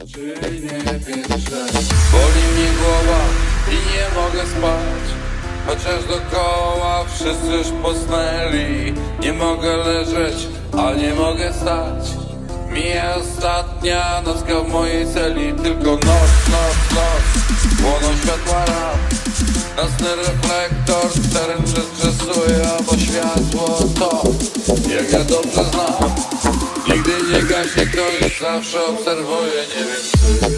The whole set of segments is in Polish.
Boli mnie głowa i nie mogę spać Chociaż dookoła wszyscy już posnęli. Nie mogę leżeć, a nie mogę stać. Mija ostatnia nocka w mojej celi Tylko noc, noc, noc. Płoną światła ram Nocny reflektor teren przeczesuje Bo światło to, jak ja dobrze ktoś, zawsze obserwuje Nie wiem czy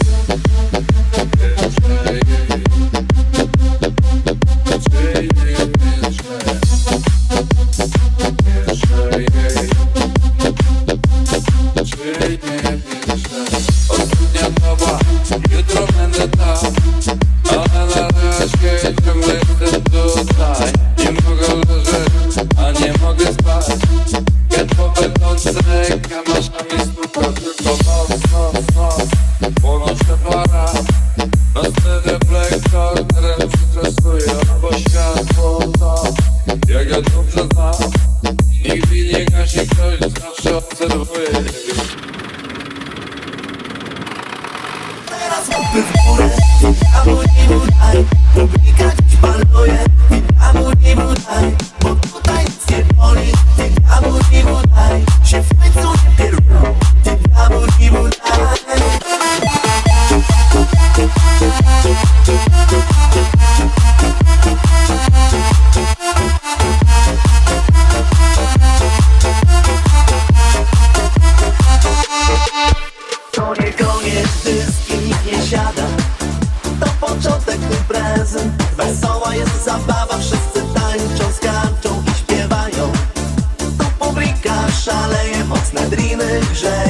Ostatnia doba, jutro będę tam noce, kamaszami stuka Tylko noc, noc Płoną światła ram Nocny reflektor, teren przetresuje Bo światło to, jak ja dobrze znam Nigdy nie gasi ktoś, zawsze wiem, Teraz łapy w górę Diabłu nie budaj Publika imprezy Wesoła jest zabawa Wszyscy tańczą, skaczą i śpiewają. Tu publika szaleje Mocne driny grzeje